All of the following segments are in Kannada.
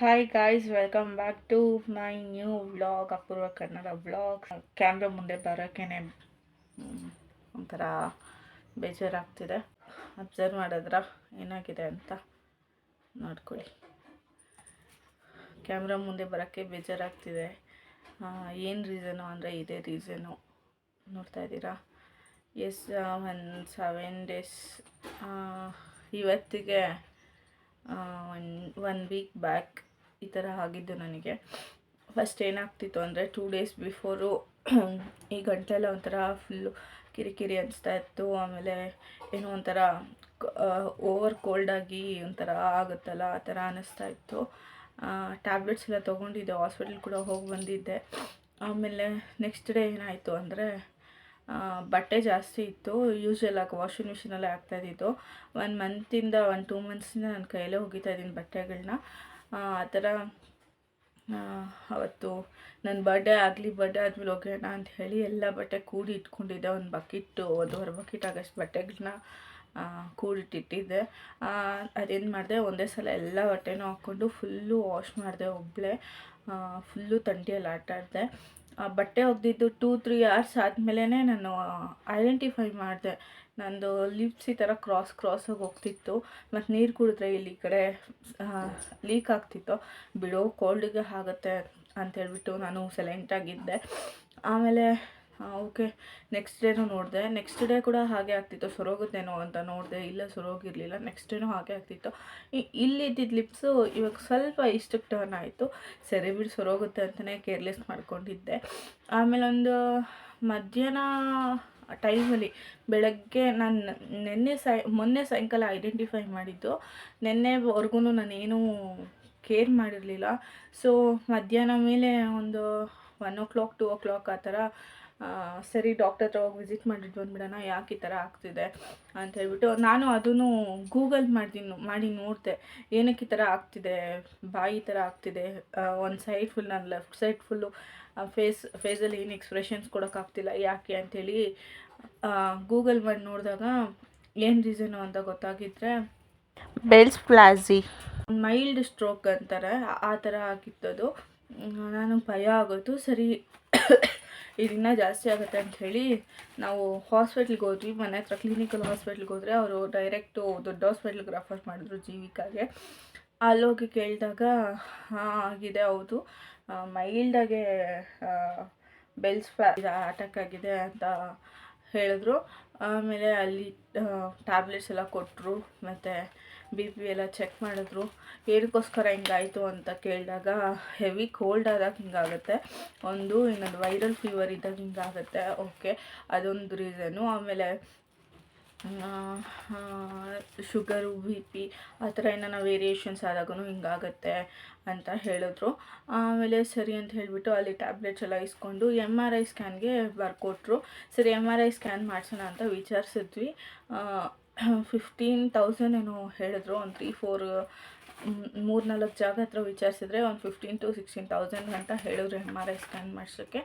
Hi guys welcome back to my new vlog Apoorva Kannada vlog camera ಮುಂದೆ ಬರೋಕ್ಕೇನೆ ಒಂಥರ ಬೇಜಾರಾಗ್ತಿದೆ. ಅಬ್ಸರ್ವ್ ಮಾಡಿದ್ರ? ಏನಾಗಿದೆ ಅಂತ ನೋಡ್ಕೊಳ್ಳಿ. ಕ್ಯಾಮ್ರಾ ಮುಂದೆ ಬರೋಕ್ಕೆ ಬೇಜಾರಾಗ್ತಿದೆ. ಏನು ರೀಸನು ಅಂದರೆ ಇದೇ ರೀಸನು ನೋಡ್ತಾ ಇದ್ದೀರಾ? ಎಸ್ ಒನ್ ಸೆವೆನ್ ಡೇಸ್ ಇವತ್ತಿಗೆ ಒನ್ ಒನ್ ವೀಕ್ ಬ್ಯಾಕ್ ಈ ಥರ ಆಗಿದ್ದು ನನಗೆ. ಫಸ್ಟ್ ಏನಾಗ್ತಿತ್ತು ಅಂದರೆ ಟೂ ಡೇಸ್ ಬಿಫೋರು ಈ ಗಂಟೆಲ್ಲ ಒಂಥರ ಫುಲ್ಲು ಕಿರಿಕಿರಿ ಅನಿಸ್ತಾ ಇತ್ತು. ಆಮೇಲೆ ಏನೋ ಒಂಥರ ಓವರ್ ಕೋಲ್ಡಾಗಿ ಒಂಥರ ಆಗುತ್ತಲ್ಲ, ಆ ಥರ ಅನ್ನಿಸ್ತಾ ಇತ್ತು. ಟ್ಯಾಬ್ಲೆಟ್ಸ್ ಎಲ್ಲ ತೊಗೊಂಡಿದ್ದೆ ಹಾಸ್ಪಿಟಲ್ ಕೂಡ ಹೋಗಿ ಬಂದಿದ್ದೆ. ಆಮೇಲೆ ನೆಕ್ಸ್ಟ್ ಡೇ ಏನಾಯಿತು ಅಂದರೆ ಬಟ್ಟೆ ಜಾಸ್ತಿ ಇತ್ತು. ಯೂಶ್ವಲ್ ಆಗಿ ವಾಷಿಂಗ್ ಮಿಷಿನಲ್ಲೇ ಆಗ್ತಾ ಇದ್ದಿದ್ದು. ಒನ್ ಮಂತಿಂದ ಒನ್ ಟೂ ಮಂತ್ಸಿಂದ ನನ್ನ ಕೈಯಲ್ಲೇ ಒಗಿತಾ ಇದ್ದೀನಿ ಬಟ್ಟೆಗಳನ್ನ ಆ ಥರ ಅವತ್ತು ನನ್ನ ಬರ್ಡೇ ಆಗಲಿ ಬರ್ಡೇ ಆದಮೇಲೆ ಹೋಗೋಣ ಅಂತ ಹೇಳಿ ಎಲ್ಲ ಬಟ್ಟೆ ಕೂಡಿ ಇಟ್ಕೊಂಡಿದ್ದೆ. ಒಂದು ಬಕೆಟ್ಟು ಒಂದೂವರೆ ಬಕೆಟ್ ಆಗೋಷ್ಟು ಬಟ್ಟೆಗಳನ್ನ ಕೂಡಿಟ್ಟಿಟ್ಟಿದ್ದೆ ಅದೇನು ಮಾಡಿದೆ, ಒಂದೇ ಸಲ ಎಲ್ಲ ಬಟ್ಟೆನೂ ಹಾಕ್ಕೊಂಡು ಫುಲ್ಲು ವಾಶ್ ಮಾಡಿದೆ ಒಬ್ಬಳೆ ಫುಲ್ಲು ತಂಟಿಯಲ್ಲಿ ಆಟ ಆಡಿದೆ. ಬಟ್ಟೆ ಒಗೆದಿದ್ದು ಟೂ ತ್ರೀ ಅವರ್ಸ್ ಆದಮೇಲೆ ನಾನು ಐಡೆಂಟಿಫೈ ಮಾಡಿದೆ. ನಂದು ಲಿಪ್ಸ್ ಈ ಥರ ಕ್ರಾಸ್ ಕ್ರಾಸಾಗಿ ಹೋಗ್ತಿತ್ತು. ಮತ್ತು ನೀರು ಕುಡಿದ್ರೆ ಇಲ್ಲಿ ಕಡೆ ಲೀಕ್ ಆಗ್ತಿತ್ತು. ಬಿಡೋ ಕೋಲ್ಡಿಗೆ ಆಗುತ್ತೆ ಅಂತೇಳ್ಬಿಟ್ಟು ನಾನು ಸೆಲೆಂಟಾಗಿದ್ದೆ ಆಮೇಲೆ ಓಕೆ ನೆಕ್ಸ್ಟ್ ಡೇನೂ ನೋಡಿದೆ. ನೆಕ್ಸ್ಟ್ ಡೇ ಕೂಡ ಹಾಗೆ ಆಗ್ತಿತ್ತು. ಸೊರೋಗುತ್ತೇನೋ ಅಂತ ನೋಡಿದೆ. ಇಲ್ಲ, ಸೊರೋಗಿರಲಿಲ್ಲ. ನೆಕ್ಸ್ಟ್ ಡೇನೂ ಹಾಗೆ ಆಗ್ತಿತ್ತು. ಇಲ್ಲಿ ಇಲ್ಲಿದ್ದಿದ್ದು ಲಿಪ್ಸು ಇವಾಗ ಸ್ವಲ್ಪ ಇಷ್ಟಕ್ಕೆ ಟರ್ನ್ ಆಯಿತು. ಸರಿ ಬಿಡು, ಸೊರೋಗುತ್ತೆ ಅಂತಲೇ ಕೇರ್ಲೆಸ್ ಮಾಡ್ಕೊಂಡಿದ್ದೆ. ಆಮೇಲೆ ಒಂದು ಮಧ್ಯಾಹ್ನ ಟೈಮಲ್ಲಿ ಬೆಳಗ್ಗೆ ನಾನು ನಿನ್ನೆ ಸಾಯ ಮೊನ್ನೆ ಸಾಯಂಕಾಲ ಐಡೆಂಟಿಫೈ ಮಾಡಿದ್ದು. ನಿನ್ನೆವರೆಗೂ ನಾನೇನು ಕೇರ್ ಮಾಡಿರಲಿಲ್ಲ. ಸೊ ಮಧ್ಯಾಹ್ನ ಮೇಲೆ ಒಂದು one o'clock two o'clock ಆ ಥರ ಸರಿ ಡಾಕ್ಟರ್ ಹತ್ರ ಹೋಗಿ ವಿಸಿಟ್ ಮಾಡಿದ್ದು ಬಂದ್ಬಿಡೋಣ, ಯಾಕೆ ಈ ಥರ ಆಗ್ತಿದೆ ಅಂತ ಹೇಳ್ಬಿಟ್ಟು ನಾನು ಅದನ್ನು ಗೂಗಲ್ ಮಾಡ್ತೀನಿ, ಮಾಡಿ ನೋಡಿದೆ. ಏನಕ್ಕೆ ಈ ಥರ ಆಗ್ತಿದೆ, ಬಾಯಿ ಈ ಥರ ಆಗ್ತಿದೆ ಒಂದು ಸೈಡ್ ಫುಲ್ ನಾನು ಲೆಫ್ಟ್ ಸೈಡ್ ಫುಲ್ಲು ಫೇಸ್ ಫೇಸಲ್ಲಿ ಏನು ಎಕ್ಸ್ಪ್ರೆಷನ್ಸ್ ಕೊಡೋಕ್ಕಾಗ್ತಿಲ್ಲ ಯಾಕೆ ಅಂಥೇಳಿ ಗೂಗಲ್ ಮಾಡಿ ನೋಡಿದಾಗ ಏನು ರೀಸನು ಅಂತ ಗೊತ್ತಾಗಿದ್ರೆ ಬೆಲ್ಸ್ ಪ್ಲಾಸಿ ಮೈಲ್ಡ್ ಸ್ಟ್ರೋಕ್ ಅಂತಾರೆ. ಆ- ಥರ ಆಗಿತ್ತದು. ನಾನು ಭಯ ಆಗೋದು ಸರಿ ಇದನ್ನ ಜಾಸ್ತಿ ಆಗುತ್ತೆ ಅಂತ ಹೇಳಿ ನಾವು ಹಾಸ್ಪಿಟ್ಲಿಗೆ ಹೋದ್ವಿ. ಮನೆ ಹತ್ರ ಕ್ಲಿನಿಕಲ್ ಹಾಸ್ಪಿಟ್ಲಿಗೆ ಹೋದರೆ ಅವರು ಡೈರೆಕ್ಟು ದೊಡ್ಡ ಹಾಸ್ಪಿಟ್ಲಿಗೆ ರೆಫರ್ ಮಾಡಿದ್ರು ಜೀವಿಕಾಗೆ. ಅಲ್ಲೋಗಿ ಕೇಳಿದಾಗ ಹಾಂ ಆಗಿದೆ ಹೌದು. ಮೈಲ್ಡಾಗೆ ಬೆಲ್ಸ್ ಅಟ್ಯಾಕ್ ಆಗಿದೆ ಅಂತ ಹೇಳಿದ್ರು. ಆಮೇಲೆ ಅಲ್ಲಿ ಟ್ಯಾಬ್ಲೆಟ್ಸ್ ಎಲ್ಲ ಕೊಟ್ಟರು ಮತ್ತು ಬಿ ಪಿ ಎಲ್ಲ ಚೆಕ್ ಮಾಡಿದ್ರು. ಏನಕ್ಕೋಸ್ಕರ ಹಿಂಗಾಯಿತು ಅಂತ ಕೇಳಿದಾಗ ಹೆವಿ ಕೋಲ್ಡ್ ಆದಾಗ ಹಿಂಗಾಗುತ್ತೆ. ಒಂದು, ಇನ್ನೊಂದು ವೈರಲ್ ಫೀವರ್ ಇದ್ದಾಗ ಹಿಂಗಾಗುತ್ತೆ. ಓಕೆ ಅದೊಂದು ರೀಸನು ಆಮೇಲೆ ಶುಗರು, ಬಿ ಪಿ, ಆ ಥರ ಏನಾರ ವೇರಿಯೇಷನ್ಸ್ ಆದಾಗೂ ಹಿಂಗಾಗತ್ತೆ ಅಂತ ಹೇಳಿದ್ರು. ಆಮೇಲೆ ಸರಿ ಅಂತ ಹೇಳಿಬಿಟ್ಟು ಅಲ್ಲಿ ಟ್ಯಾಬ್ಲೆಟ್ಸ್ ಎಲ್ಲ ಇಸ್ಕೊಂಡು ಎಂ ಆರ್ ಐ ಸ್ಕ್ಯಾನ್ಗೆ ಬರ್ಕೊಟ್ರು. ಸರಿ ಎಂ ಆರ್ ಐ ಸ್ಕ್ಯಾನ್ ಮಾಡಿಸೋಣ ಅಂತ ವಿಚಾರಿಸಿದ್ವಿ. ಫಿಫ್ಟೀನ್ ತೌಸಂಡ್ ಏನೋ ಹೇಳಿದ್ರು. ಒಂದು ತ್ರೀ ಫೋರ್ ಮೂರು, ನಾಲ್ಕು ಜಾಗ ಹತ್ರ ವಿಚಾರಿಸಿದ್ರೆ ಒಂದು ಫಿಫ್ಟೀನ್ ಟು ಸಿಕ್ಸ್ಟೀನ್ ತೌಸಂಡ್ ಅಂತ ಹೇಳಿದ್ರು ಎಂ ಆರ್ ಐ ಸ್ಕ್ಯಾನ್ ಮಾಡಿಸೋಕ್ಕೆ.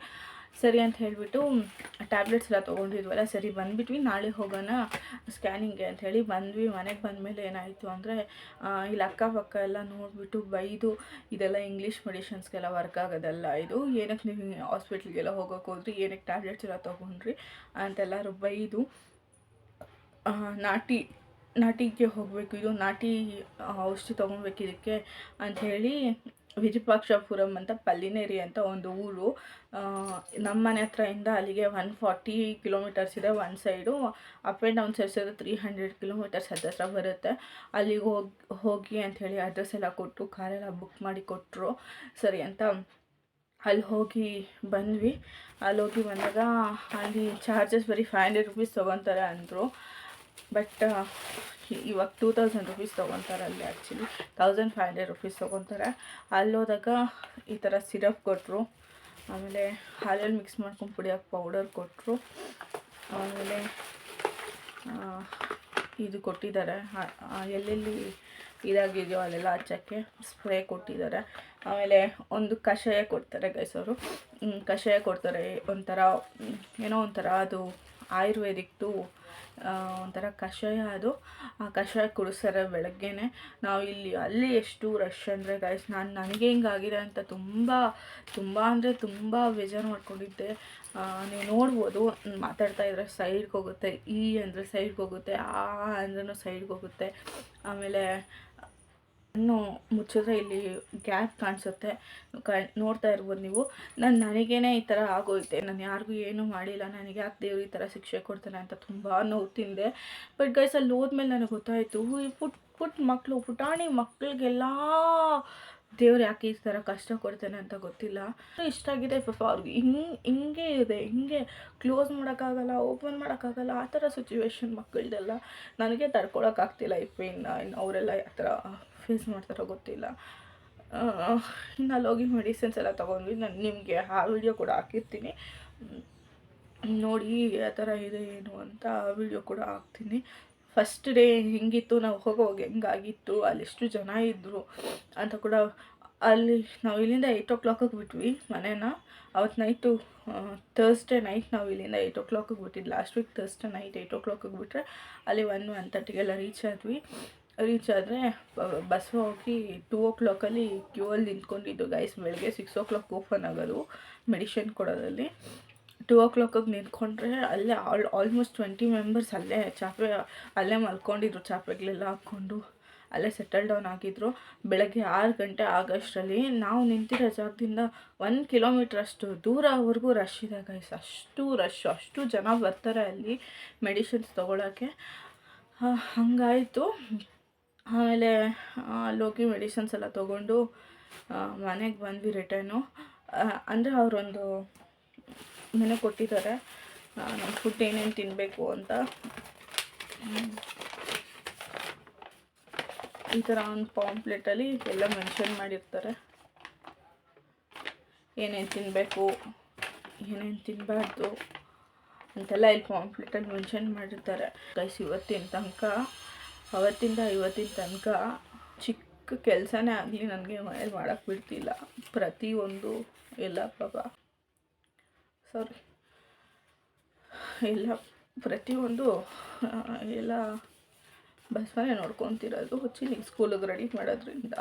ಸರಿ ಅಂತ ಹೇಳಿಬಿಟ್ಟು ಟ್ಯಾಬ್ಲೆಟ್ಸ್ ಎಲ್ಲ ತೊಗೊಂಡಿದ್ವಲ್ಲ, ಸರಿ, ಬಂದುಬಿಟ್ವಿ. ನಾಳೆ ಹೋಗೋಣ ಸ್ಕ್ಯಾನಿಂಗ್ಗೆ ಅಂತ ಬಂದ್ವಿ. ಮನೆಗೆ ಬಂದಮೇಲೆ ಏನಾಯಿತು ಅಂದರೆ ಇಲ್ಲಿ ಅಕ್ಕಪಕ್ಕ ಎಲ್ಲ ನೋಡಿಬಿಟ್ಟು ಬೈದು, ಇದೆಲ್ಲ ಇಂಗ್ಲೀಷ್ ಮೆಡಿಷನ್ಸ್ಗೆಲ್ಲ ವರ್ಕ್ ಆಗೋದಲ್ಲ ಇದು. ಏನಕ್ಕೆ ನೀವು ಹಾಸ್ಪಿಟ್ಲಿಗೆಲ್ಲ ಹೋಗೋಕೆ ಹೋದ್ರಿ? ಏನಕ್ಕೆ ಟ್ಯಾಬ್ಲೆಟ್ಸ್ ಎಲ್ಲ ತೊಗೊಂಡ್ರಿ? ಅಂತೆಲ್ಲರೂ ಬೈದು ನಾಟಿ, ನಾಟಿಗೆ ಹೋಗಬೇಕು. ಇದು ನಾಟಿ ಔಷಧಿ ತೊಗೊಬೇಕಿದಕ್ಕೆ ಅಂಥೇಳಿ ವಿರೂಪಾಕ್ಷಪುರಂ ಅಂತ ಪಲ್ಲಿನೇರಿ ಅಂತ ಒಂದು ಊರು. ನಮ್ಮ ಮನೆ ಹತ್ರದಿಂದ ಅಲ್ಲಿಗೆ ಒನ್ ಫಾರ್ಟಿ ಕಿಲೋಮೀಟರ್ಸ್ ಇದೆ one side up and down ಸೇರಿಸಿದ್ರೆ ತ್ರೀ ಹಂಡ್ರೆಡ್ ಕಿಲೋಮೀಟರ್ಸ್ ಹತ್ತಿರ ಬರುತ್ತೆ. ಅಲ್ಲಿಗೆ ಹೋಗಿ ಹೋಗಿ ಅಂಥೇಳಿ ಅಡ್ರೆಸ್ ಎಲ್ಲ ಕೊಟ್ಟು ಕಾರೆಲ್ಲ ಬುಕ್ ಮಾಡಿ ಕೊಟ್ಟರು ಸರಿ ಅಂತ ಅಲ್ಲಿ ಹೋಗಿ ಬಂದ್ವಿ. ಅಲ್ಲಿ ಹೋಗಿ ಬಂದಾಗ ಅಲ್ಲಿ ಚಾರ್ಜಸ್ ಬರೀ ಫೈವ್ ಹಂಡ್ರೆಡ್ ರುಪೀಸ್ ತೊಗೊತಾರೆ ಅಂದರು. ಬಟ್ ಇವಾಗ ಟೂ ತೌಸಂಡ್ ರುಪೀಸ್ ತೊಗೊತಾರೆ ಅಲ್ಲಿ actually thousand five hundred rupees ತೊಗೊತಾರೆ. ಅಲ್ಲೋದಾಗ ಈ ಥರ ಸಿರಪ್ ಕೊಟ್ಟರು ಆಮೇಲೆ ಹಾಲಲ್ಲಿ ಮಿಕ್ಸ್ ಮಾಡ್ಕೊಂಡು ಪುಡಿಯೋಕ್ಕೆ ಪೌಡರ್ ಕೊಟ್ಟರು ಆಮೇಲೆ ಇದು ಕೊಟ್ಟಿದ್ದಾರೆ. ಎಲ್ಲೆಲ್ಲಿ ಇದಾಗಿದೆಯೋ ಅಲ್ಲೆಲ್ಲ ಹಚ್ಚೋಕ್ಕೆ ಸ್ಪ್ರೇ ಕೊಟ್ಟಿದ್ದಾರೆ. ಆಮೇಲೆ ಒಂದು ಕಷಾಯ ಕೊಡ್ತಾರೆ ಗೈಸವರು ಕಷಾಯ ಕೊಡ್ತಾರೆ. ಒಂಥರ, ಏನೋ ಒಂಥರ ಅದು ಆಯುರ್ವೇದಿಕ್ದು ಒಂಥರ ಕಷಾಯ ಅದು. ಆ ಕಷಾಯ ಕುಡಿಸ್ತಾರೆ ಬೆಳಗ್ಗೆನೆ ನಾವು ಇಲ್ಲಿ ಅಲ್ಲಿ ಎಷ್ಟು ರಶ್ ಅಂದರೆ ಗೈಸ್ ನಾನು ನನಗೆ ಹಿಂಗಾಗಿದೆ ಅಂತ ತುಂಬ ತುಂಬ ಅಂದರೆ ತುಂಬ ಬೇಜಾರು ಮಾಡ್ಕೊಂಡಿದ್ದೆ. ನೀವು ನೋಡ್ಬೋದು, ಮಾತಾಡ್ತಾ ಇದ್ರೆ ಸೈಡ್ಗೆ ಹೋಗುತ್ತೆ, ಈ ಅಂದರೆ ಸೈಡ್ಗೆ ಹೋಗುತ್ತೆ, ಆ ಅಂದ್ರೂ ಸೈಡ್ಗೆ ಹೋಗುತ್ತೆ. ಆಮೇಲೆ ಇನ್ನು ಮುಚ್ಚಿದ್ರೆ ಇಲ್ಲಿ ಗ್ಯಾಪ್ ಕಾಣಿಸುತ್ತೆ. ನೋಡ್ತಾ ಇರ್ಬೋದು ನೀವು. ನಾನು ನನಗೇನೆ ಈ ಥರ ಆಗೋಯ್ತೆ. ನಾನು ಯಾರಿಗೂ ಏನೂ ಮಾಡಿಲ್ಲ. ನನಗೆ ಯಾಕೆ ದೇವ್ರು ಈ ಥರ ಶಿಕ್ಷೆ ಕೊಡ್ತಾನೆ ಅಂತ ತುಂಬ ನೋವು ತಿಂದೆ. ಬಟ್ ಗೈಸ್ ಅಲ್ಲಿ ಹೋದ್ಮೇಲೆ ನನಗೆ ಗೊತ್ತಾಯಿತು. ಪುಟ್ ಪುಟ್ಟ ಮಕ್ಕಳು ಪುಟಾಣಿ ಮಕ್ಕಳಿಗೆಲ್ಲ ದೇವ್ರು ಯಾಕೆ ಈ ಥರ ಕಷ್ಟ ಕೊಡ್ತಾನೆ ಅಂತ ಗೊತ್ತಿಲ್ಲ. ಇಷ್ಟ ಆಗಿದೆ ಪಾಪ ಅವ್ರಿಗೆ. ಹಿಂಗೆ ಹಿಂಗೆ ಇದೆ. ಹಿಂಗೆ ಕ್ಲೋಸ್ ಮಾಡೋಕ್ಕಾಗಲ್ಲ, ಓಪನ್ ಮಾಡೋಕ್ಕಾಗಲ್ಲ, ಆ ಥರ ಸಿಚುವೇಶನ್ ಮಕ್ಕಳದೆಲ್ಲ ನನಗೆ ತಡ್ಕೊಳಕ್ಕಾಗ್ತಿಲ್ಲ ಈ ಪೇನ್ನ ಇನ್ನು ಅವರೆಲ್ಲ ಯಾವ ಥರ ಫೇಸ್ ಮಾಡ್ತಾರೋ ಗೊತ್ತಿಲ್ಲ. ಇನ್ನು ಹೋಗಿ ಮೆಡಿಸಿನ್ಸ್ ಎಲ್ಲ ತೊಗೊಂಡ್ವಿ. ನಾನು ನಿಮಗೆ ಆ ವಿಡಿಯೋ ಕೂಡ ಹಾಕಿರ್ತೀನಿ. ನೋಡಿ ಆ ಥರ ಇದೆ ಏನು ಅಂತ ಆ ವಿಡಿಯೋ ಕೂಡ ಹಾಕ್ತೀನಿ. ಫಸ್ಟ್ ಡೇ ಹೆಂಗಿತ್ತು, ನಾವು ಹೋಗೋವಾಗ ಹೆಂಗಾಗಿತ್ತು, ಅಲ್ಲಿ ಎಷ್ಟು ಜನ ಇದ್ದರು ಅಂತ ಕೂಡ ಅಲ್ಲಿ ನಾವು ಇಲ್ಲಿಂದ ಏಯ್ಟ್ ಓ ಕ್ಲಾಕಿಗೆ ಬಿಟ್ವಿ ಮನೇನ. ಅವತ್ತು ನೈಟು ಥರ್ಸ್ಡೇ ನೈಟ್ ನಾವು ಇಲ್ಲಿಂದ ಏಯ್ಟ್ ಓ ಕ್ಲಾಕಿಗೆ ಬಿಟ್ಟಿದ್ದು last week Thursday night eight ಓ ಕ್ಲಾಕಿಗೆ ಬಿಟ್ಟರೆ ಅಲ್ಲಿ ಒನ್ ಒನ್ ತರ್ಟಿಗೆಲ್ಲ ರೀಚ್ ಆದ್ವಿ. ರೀಚ್ ಆದರೆ ಬಸ್ ಹೋಗಿ ಟೂ ಓ ಕ್ಲಾಕಲ್ಲಿ ಕ್ಯೂ ಅಲ್ಲಿ ನಿಂತ್ಕೊಂಡಿದ್ದು ಗೈಸ್ ಬೆಳಗ್ಗೆ ಸಿಕ್ಸ್ ಓ ಕ್ಲಾಕ್ ಓಪನ್ ಆಗೋದು ಮೆಡಿಷನ್ ಕೊಡೋದಲ್ಲಿ ಟೂ ಓ ಕ್ಲಾಕಾಗಿ ನಿಂತ್ಕೊಂಡ್ರೆ ಅಲ್ಲೇ ಆಲ್ ಆಲ್ಮೋಸ್ಟ್ ಟ್ವೆಂಟಿ ಮೆಂಬರ್ಸ್ ಅಲ್ಲೇ ಚಾಪೆ, ಅಲ್ಲೇ ಮಲ್ಕೊಂಡಿದ್ರು ಚಾಪೆಗಳೆಲ್ಲ ಹಾಕ್ಕೊಂಡು, ಅಲ್ಲೇ ಸೆಟಲ್ ಡೌನ್ ಆಗಿದ್ರು. ಬೆಳಗ್ಗೆ ಆರು ಗಂಟೆ ಆಗೋಷ್ಟರಲ್ಲಿ ನಾವು ನಿಂತಿರೋ ಜಾಗದಿಂದ ಒಂದು ಕಿಲೋಮೀಟ್ರ್ ಅಷ್ಟು ದೂರವರೆಗೂ ರಶ್ ಇದೆ ಗೈಸ್ ಅಷ್ಟು ರಶ್ ಅಷ್ಟು ಜನ ಬರ್ತಾರೆ ಅಲ್ಲಿ ಮೆಡಿಸಿನ್ಸ್ ತೊಗೊಳಕ್ಕೆ. ಹಾಗಾಯಿತು. ಆಮೇಲೆ ಅಲ್ಲೋಗಿ ಮೆಡಿಸಿನ್ಸ್ ಎಲ್ಲ ತೊಗೊಂಡು ಮನೆಗೆ ಬಂದ್ವಿ ರಿಟರ್ನು. ಅಂದರೆ ಅವರೊಂದು ಮನೆ ಕೊಟ್ಟಿದ್ದಾರೆ. ನಮ್ಮ ಫುಡ್ ಏನೇನು ತಿನ್ನಬೇಕು ಅಂತ. ಈ ಥರ ಒಂದು ಪಾಂಪ್ಲೆಟಲ್ಲಿ ಎಲ್ಲ ಮೆನ್ಷನ್ ಮಾಡಿರ್ತಾರೆ. ಏನೇನು ತಿನ್ನಬೇಕು ಏನೇನು ತಿನ್ನಬಾರ್ದು ಅಂತೆಲ್ಲ ಇಲ್ಲಿ ಪಾಂಪ್ಲೆಟಲ್ಲಿ ಮೆನ್ಷನ್ ಮಾಡಿರ್ತಾರೆ. ಗೈಸ್ ಇವತ್ತಿನ ತನಕ ಅವತ್ತಿಂದ ಇವತ್ತಿನ ತನಕ ಚಿಕ್ಕ ಕೆಲಸನೇ ಆಗಲಿ, ನನಗೆ ಮನೇಲಿ ಮಾಡೋಕ್ಕೆ ಬಿಡ್ತಿಲ್ಲ. ಪ್ರತಿಯೊಂದು ಎಲ್ಲ ಪಾಪ. ಸಾರಿ ಎಲ್ಲ ಪ್ರತಿಯೊಂದು ಎಲ್ಲ ಬಸವನೇ ನೋಡ್ಕೊತಿರೋದು ಚಿನ್ನಿಗೆ ಸ್ಕೂಲಿಗೆ ರೆಡಿ ಮಾಡೋದ್ರಿಂದ.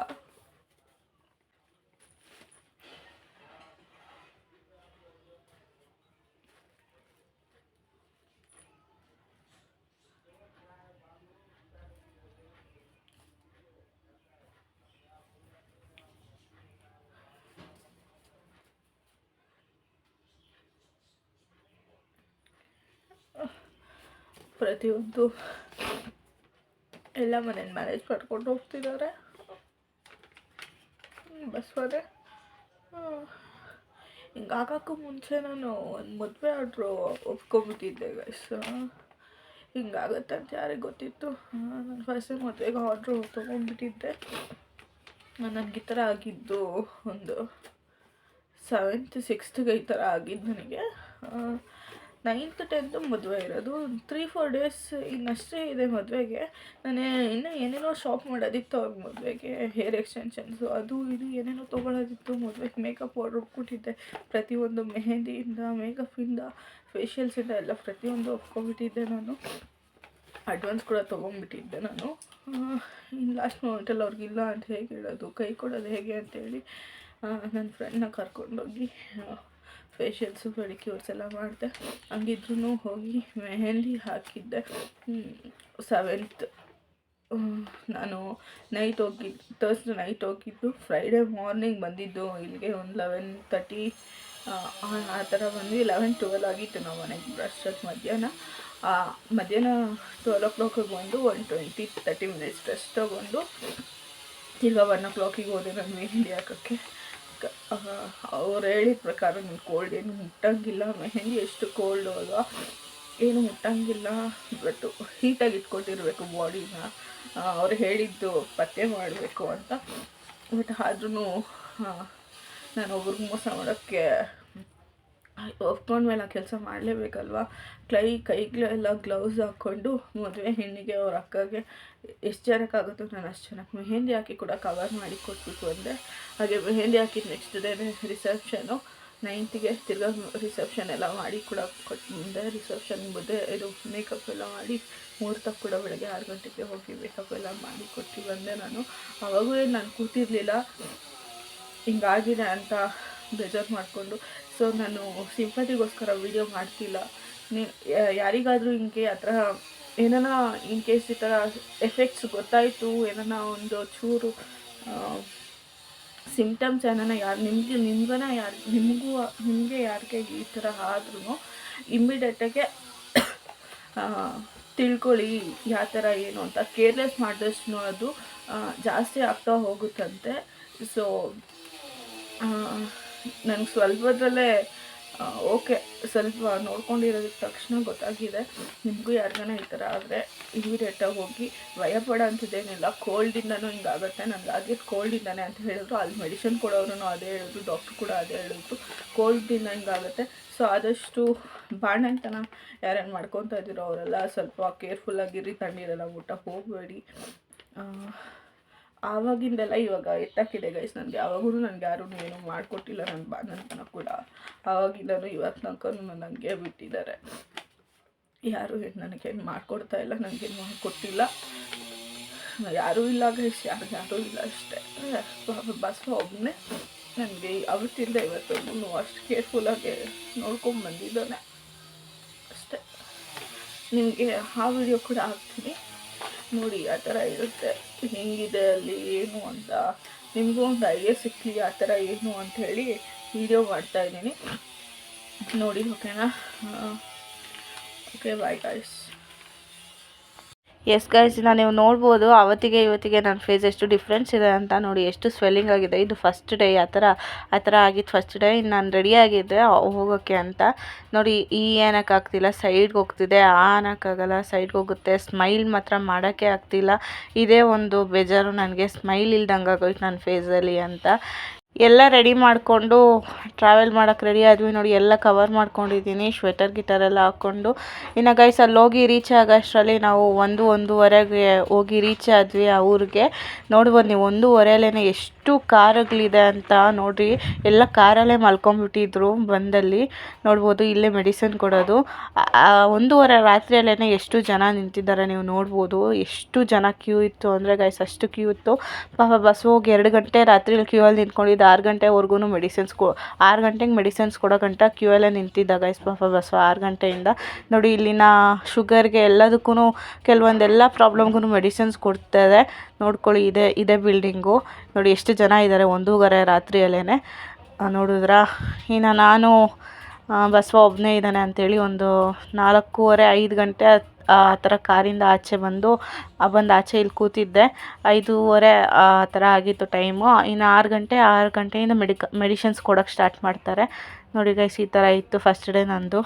ಪ್ರತಿಯೊಂದು ಎಲ್ಲ ಮನೇಲಿ ಮ್ಯಾನೇಜ್ ಮಾಡ್ಕೊಂಡು ಹೋಗ್ತಿದ್ದಾರೆ. ಬಸವನೇ ಹಿಂಗಾಗಕ್ಕೂ ಮುಂಚೆ ನಾನು ಒಂದು ಮದುವೆ ಆರ್ಡ್ರು ಒಪ್ಕೊಂಬಿಟ್ಟಿದ್ದೆ ಗೈಸ್ ಹಿಂಗಾಗತ್ತೆ ಅಂತ ಯಾರಿಗೆ ಗೊತ್ತಿತ್ತು. ನಾನು ಫಸ್ಟ್ ಮದುವೆಗೆ ಆರ್ಡ್ರು ತೊಗೊಂಡ್ಬಿಟ್ಟಿದ್ದೆ. ನನಗೆ ಈ ಥರ ಆಗಿದ್ದು ಒಂದು ಸೆವೆಂತ್ ಸಿಕ್ಸ್ತ್ಗೆ ಈ ಥರ ಆಗಿದ್ದು ನನಗೆ. ನೈನ್ತ್, ಟೆಂತ್ ಮದುವೆ ಇರೋದು. ತ್ರೀ ಫೋರ್ ಡೇಸ್ ಇನ್ನಷ್ಟೇ ಇದೆ ಮದುವೆಗೆ. ನಾನು ಇನ್ನೂ ಏನೇನೋ ಶಾಪ್ ಮಾಡೋದಿತ್ತು ಅವ್ರ ಮದುವೆಗೆ ಹೇರ್ ಎಕ್ಸ್ಟೆನ್ಷನ್ಸು ಅದು ಇದು ಏನೇನೋ ತೊಗೊಳೋದಿತ್ತು ಮದುವೆಗೆ. ಮೇಕಪ್ ಆರ್ಡ್ರ್ ಕೊಟ್ಟಿದ್ದೆ. ಪ್ರತಿಯೊಂದು ಮೆಹಂದಿಯಿಂದ ಮೇಕಪ್ಪಿಂದ ಫೇಶಿಯಲ್ಸಿಂದ ಎಲ್ಲ ಪ್ರತಿಯೊಂದು ಒಪ್ಕೊಂಡ್ಬಿಟ್ಟಿದ್ದೆ ನಾನು. ಅಡ್ವಾನ್ಸ್ ಕೂಡ ತೊಗೊಂಡ್ಬಿಟ್ಟಿದ್ದೆ ನಾನು. ಇನ್ನು ಲಾಸ್ಟ್ ಮೂಮೆಂಟಲ್ಲಿ ಅವ್ರಿಗಿಲ್ಲ ಅಂತ ಹೇಗೆ ಹೇಳೋದು, ಕೈ ಕೊಡೋದು ಹೇಗೆ ಅಂತೇಳಿ ನನ್ನ ಫ್ರೆಂಡ್ನ ಕರ್ಕೊಂಡೋಗಿ ಫೇಶಿಯಲ್ಸು ಪೆಡಿಕ್ಯೂರ್ಸ್ ಎಲ್ಲ ಮಾಡಿದೆ. ಹಂಗಿದ್ರೂ ಹೋಗಿ ಮೆಹಂದಿ ಹಾಕಿದ್ದೆ. ಸೆವೆಂತ್ ನಾನು ನೈಟ್ ಹೋಗಿದ್ದು ತರ್ಸ್ಡೇ ನೈಟ್ ಹೋಗಿದ್ದು. ಫ್ರೈಡೇ ಮಾರ್ನಿಂಗ್ ಬಂದಿದ್ದು. ಇಲ್ಲಿಗೆ ಒಂದು ಲೆವೆನ್ ತರ್ಟಿ ಆ ಥರ ಬಂದ್ವಿ ಲೆವೆನ್ ಟ್ವೆಲ್ ಆಗಿತ್ತು ನಾವು ಮನೆಗೆ ಅಷ್ಟೊತ್ತು ಮಧ್ಯಾಹ್ನ. ಮಧ್ಯಾಹ್ನ ಟ್ವೆಲ್ ಓ ಕ್ಲಾಕಿಗೆ ಬಂದು one twenty thirty minutes rest ತೊಗೊಂಡು, ತಿರ್ಗಾ ಒನ್ ಓ ಕ್ಲಾಕಿಗೆ ಹೋದೆ ನಾನು ಮೆಹಂದಿ ಹಾಕೋಕ್ಕೆ. ಅವ್ರು ಹೇಳಿದ ಪ್ರಕಾರ ನನ್ನ ಕೋಲ್ಡ್ ಏನು ಮುಟ್ಟಂಗಿಲ್ಲ, ಮೆಹಂದಿ ಎಷ್ಟು ಕೋಲ್ಡ್ ಅಲ್ವಾ? ಏನು ಮುಟ್ಟಂಗಿಲ್ಲ ಬಟ್ ಹೀಟಾಗಿ ಇಟ್ಕೊಂಡಿರಬೇಕು ಬಾಡಿನ ಅವ್ರು ಹೇಳಿದ್ದು ಪತ್ತೆ ಮಾಡಬೇಕು ಅಂತ. ಬಟ್ ಆದ್ರೂ ನಾನು ಒಬ್ರಿಗೆ ಮೋಸ ಮಾಡೋಕ್ಕೆ ಒಪ್ಕೊಂಡ್ಮೇಲೆ ಆ ಕೆಲಸ ಮಾಡಲೇಬೇಕಲ್ವ? ಕೈ ಕೈಗಳೆಲ್ಲ ಗ್ಲೌಸ್ ಹಾಕ್ಕೊಂಡು ಮದುವೆ ಹೆಣ್ಣಿಗೆ ಅವ್ರ ಅಕ್ಕಗೆ ಎಷ್ಟು ಜನಕ್ಕಾಗುತ್ತೋ ನಾನು ಅಷ್ಟು ಜನಕ್ಕೆ ಮೆಹೆಂದಿ ಹಾಕಿ ಕೂಡ ಕವರ್ ಮಾಡಿ ಕೊಟ್ಬಿಟ್ಟು ಅಂದರೆ ಹಾಗೆ ಮೆಹೆಂದಿ ಹಾಕಿದ ನೆಕ್ಸ್ಟ್ ಡೇ ರಿಸೆಪ್ಷನು ನೈನ್ತಿಗೆ ತಿರ್ಗಾ ರಿಸೆಪ್ಷನ್ ಎಲ್ಲ ಮಾಡಿ ಕೂಡ ಕೊಟ್ಟು ಮುಂದೆ ರಿಸೆಪ್ಷನ್ ಮುಂದೆ ಇದು ಮೇಕಪ್ ಎಲ್ಲ ಮಾಡಿ ಮುಹೂರ್ತಕ್ಕೆ ಕೂಡ ಬೆಳಗ್ಗೆ ಆರು ಗಂಟೆಗೆ ಹೋಗಿ ಮೇಕಪ್ ಎಲ್ಲ ಮಾಡಿ ಕೊಟ್ಟು ಬಂದೆ ನಾನು. ಅವಾಗೂ ನಾನು ಕೂತಿರಲಿಲ್ಲ. ಹಿಂಗಾಗಿದೆ ಅಂತ ಬೇಜಾರು ಮಾಡಿಕೊಂಡು ಸೊ ನಾನು ಸಿಂಪತಿಗೋಸ್ಕರ ವೀಡಿಯೋ ಮಾಡ್ತಿಲ್ಲ. ನೀ ಯಾರಿಗಾದರೂ ಹಿಂಗೆ ಆ ಥರ ಇನ್ ಕೇಸ್ ಈ ಥರ ಎಫೆಕ್ಟ್ಸ್ ಗೊತ್ತಾಯಿತು, ಏನಾನ ಒಂದು ಚೂರು ಸಿಮ್ಟಮ್ಸ್ ಏನಾನ ಯಾರು, ನಿಮಗೆ, ನಿಮ್ಗನ ಯಾರು, ನಿಮಗೂ, ನಿಮಗೆ ಯಾರಿಗೆ ಈ ಥರ ಆದ್ರೂ ಇಮ್ಮಿಡಿಯೇಟಾಗೆ ತಿಳ್ಕೊಳ್ಳಿ ಯಾವ ಥರ ಏನು ಅಂತ. ಕೇರ್ಲೆಸ್ ಮಾಡಿದಷ್ಟು ಅದು ಜಾಸ್ತಿ ಆಗ್ತಾ ಹೋಗುತ್ತಂತೆ. ಸೊ ನನಗೆ ಸ್ವಲ್ಪದಲ್ಲೇ ಓಕೆ, ಸ್ವಲ್ಪ ನೋಡ್ಕೊಂಡಿರೋದಕ್ಕೆ ತಕ್ಷಣ ಗೊತ್ತಾಗಿದೆ. ನಿಮಗೂ ಯಾರಿಗಾನ ಈ ಥರ ಆದರೆ ಇಮಿಡಿಯೇಟಾಗಿ ಹೋಗಿ ಭಯ ಪಡೋ ಅಂಥದ್ದೇನಿಲ್ಲ ಕೋಲ್ಡಿಂದನೂ ಹಿಂಗಾಗುತ್ತೆ ನನಗೆ ಆಗಿದ್ದು ಕೋಲ್ಡಿಂದಾನೆ ಅಂತ ಹೇಳಿದ್ರು. ಅಲ್ಲಿ ಮೆಡಿಸಿನ್ ಕೊಡೋರು ಅದೇ ಹೇಳಿದ್ರು. ಡಾಕ್ಟ್ರು ಕೂಡ ಅದೇ ಹೇಳಿದ್ರು. ಕೋಲ್ಡಿಂದ ಹಿಂಗಾಗುತ್ತೆ ಸೊ ಆದಷ್ಟು ಬಾಣಂತನ ಯಾರ್ಯಾರು ಮಾಡ್ಕೊತಾ ಇದ್ದೀರೋ ಅವರೆಲ್ಲ ಸ್ವಲ್ಪ ಕೇರ್ಫುಲ್ಲಾಗಿರಿ ತಣ್ಣೀರೆಲ್ಲ ಊಟ ಹೋಗಬೇಡಿ. ಆವಾಗಿಂದೆಲ್ಲ ಇವಾಗ ಎತ್ತಾಕಿದೆ ಗೈಸ್ ನನಗೆ ಯಾವಾಗೂ ನನಗೆ ಯಾರೂ ಏನೂ ಮಾಡಿಕೊಟ್ಟಿಲ್ಲ ನನ್ನ ಬಾ ಬಾಣಂತನ ಕೂಡ. ಆವಾಗಿಂದನೂ ಇವತ್ತು ನನಗೆ ಬಿಟ್ಟಿದ್ದಾರೆ. ಯಾರೂ ನನಗೇನು ಮಾಡಿಕೊಡ್ತಾ ಇಲ್ಲ ನನಗೇನು ಮಾಡಿಕೊಟ್ಟಿಲ್ಲ. ಯಾರೂ ಇಲ್ಲ ಗೈಸ್ ಯಾರು, ಯಾರೂ ಇಲ್ಲ ಅಷ್ಟೇ. ಬಸ್ ಒಬ್ಬನೇ ನನಗೆ ಅವತ್ತಿಂದ ಇವತ್ತೊಬ್ಬನು ಅಷ್ಟು ಕೇರ್ಫುಲ್ಲಾಗಿ ನೋಡ್ಕೊಂಡು ಬಂದಿದ್ದಾನೆ. ಅಷ್ಟೇ. ನಿಮಗೆ ಆ ವಿಡಿಯೋ ಕೂಡ ಹಾಕ್ತೀನಿ. ನೋಡಿ, ಆ ಥರ ಇರುತ್ತೆ. ಹೆಂಗಿದೆ ಅಲ್ಲಿ, ಏನು ಅಂತ. ನಿಮಗೂ ಒಂದು ಐಡಿಯಾ ಸಿಕ್ಕಲಿ ಆ ಥರ ಏನು ಅಂತ ಹೇಳಿ ವಿಡಿಯೋ ಮಾಡ್ತಾ ಇದ್ದೀನಿ. ನೋಡಿ ಓಕೆನಾ okay bye guys yes guys ನಾನು ನೀವು ನೋಡ್ಬೋದು, ಅವತ್ತಿಗೆ, ಇವತ್ತಿಗೆ ನನ್ನ ಫೇಸ್ ಎಷ್ಟು ಡಿಫ್ರೆನ್ಸ್ ಇದೆ ಅಂತ ನೋಡಿ, ಎಷ್ಟು ಸ್ವೆಲ್ಲಿಂಗ್ ಆಗಿದೆ. ಇದು ಫಸ್ಟ್ ಡೇ ಆ ಥರ ಆ ಥರ ಆಗಿದ್ದು ಫಸ್ಟ್ ಡೇ ನಾನು ರೆಡಿ ಆಗಿದ್ದೆ ಹೋಗೋಕ್ಕೆ ಅಂತ. ನೋಡಿ, ಈ ಏನಕ್ಕಾಗ್ತಿಲ್ಲ ಸೈಡ್ಗೆ ಹೋಗ್ತಿದೆ. ಆ ಅನ್ನೋಕ್ಕಾಗಲ್ಲ ಸೈಡ್ಗೆ ಹೋಗುತ್ತೆ. ಸ್ಮೈಲ್ ಮಾತ್ರ ಮಾಡೋಕ್ಕೆ ಆಗ್ತಿಲ್ಲ. ಇದೇ ಒಂದು ಬೇಜಾರು, ನನಗೆ ಸ್ಮೈಲ್ ಇಲ್ದಂಗೆ ಆಗೋಯ್ತು ನನ್ನ ಫೇಸಲ್ಲಿ ಅಂತ. ಎಲ್ಲ ರೆಡಿ ಮಾಡಿಕೊಂಡು ಟ್ರಾವೆಲ್ ಮಾಡೋಕ್ಕೆ ರೆಡಿ ಆದ್ವಿ ನೋಡಿ, ಎಲ್ಲ ಕವರ್ ಮಾಡ್ಕೊಂಡಿದ್ದೀನಿ ಶ್ವೆಟರ್ ಗಿಟರ್ ಎಲ್ಲ ಹಾಕ್ಕೊಂಡು. ಇನ್ನು ಗೈಸ್ ಹೋಗಿ ರೀಚ್ ಆಗೋಷ್ಟರಲ್ಲಿ ನಾವು ಒಂದು, ಒಂದೂವರೆಗೆ ಹೋಗಿ ರೀಚ್ ಆದ್ವಿ ಆ ಊರಿಗೆ. ನೋಡ್ಬೋದು ನೀವು ಒಂದೂವರೆಯಲ್ಲೇ ಎಷ್ಟು ಕಾರುಗಳಿದೆ ಅಂತ ನೋಡ್ರಿ. ಎಲ್ಲ ಕಾರಲ್ಲೇ ಮಲ್ಕೊಂಡ್ಬಿಟ್ಟಿದ್ರು ಬಂದಲ್ಲಿ. ನೋಡ್ಬೋದು ಇಲ್ಲೇ ಮೆಡಿಸಿನ್ ಕೊಡೋದು. ಒಂದೂವರೆ ರಾತ್ರಿಯಲ್ಲೇ ಎಷ್ಟು ಜನ ನಿಂತಿದ್ದಾರೆ ನೀವು ನೋಡ್ಬೋದು. ಎಷ್ಟು ಜನ ಕ್ಯೂ ಇತ್ತು ಅಂದರೆ ಗೈಸ್ ಅಷ್ಟು ಕ್ಯೂ ಇತ್ತು. ಪಾಪ ಬಸ್ ಹೋಗಿ ಎರಡು ಗಂಟೆ ರಾತ್ರಿಲಿ ಕ್ಯೂ ಅಲ್ಲಿ ನಿಂತ್ಕೊಂಡಿದ್ದು ಆರು ಗಂಟೆವರೆಗೂ ಮೆಡಿಸಿನ್ಸ್ ಕೊ, ಆರು ಗಂಟೆಗೆ ಮೆಡಿಸಿನ್ಸ್ ಕೊಡೋ ಗಂಟ ಕ್ಯೂ ಅಲ್ಲೇ ನಿಂತಿದ್ದ ಗೈಸ್ ಪಾಪ ಬಸ್ ಆರು ಗಂಟೆಯಿಂದ. ನೋಡಿ ಇಲ್ಲಿನ ಶುಗರ್ಗೆ ಎಲ್ಲದಕ್ಕೂ ಕೆಲವೊಂದೆಲ್ಲ ಪ್ರಾಬ್ಲಮ್ಗೂ ಮೆಡಿಸಿನ್ಸ್ ಕೊಡ್ತಾರೆ ನೋಡ್ಕೊಳ್ಳಿ, ಇದೆ, ಇದೇ ಬಿಲ್ಡಿಂಗು ನೋಡಿ, ಎಷ್ಟು ಜನ ಇದ್ದಾರೆ ಒಂದೂವರೆ ರಾತ್ರಿಯಲ್ಲೇ ನೋಡಿದ್ರಾ? ಇನ್ನು ನಾನು ಬಸವ ಒಬ್ಬನೇ ಇದ್ದಾನೆ ಅಂಥೇಳಿ ಒಂದು ನಾಲ್ಕೂವರೆ, ಐದು ಗಂಟೆ ಆ, ಥರ ಕಾರಿಂದ ಆಚೆ ಬಂದು, ಆ, ಬಂದು ಆಚೆ ಇಲ್ಲಿ ಕೂತಿದ್ದೆ. ಐದೂವರೆ, ಆ, ಥರ ಆಗಿತ್ತು ಟೈಮು ಇನ್ನು ಆರು ಗಂಟೆ, ಆರು ಗಂಟೆಯಿಂದ ಮೆಡಿಕ ಮೆಡಿಷನ್ಸ್ ಕೊಡೋಕ್ಕೆ ಸ್ಟಾರ್ಟ್ ಮಾಡ್ತಾರೆ. ನೋಡಿ ಗೈಸ್ ಈ ಥರ ಇತ್ತು ಫಸ್ಟ್ ಡೇ ನಂದು.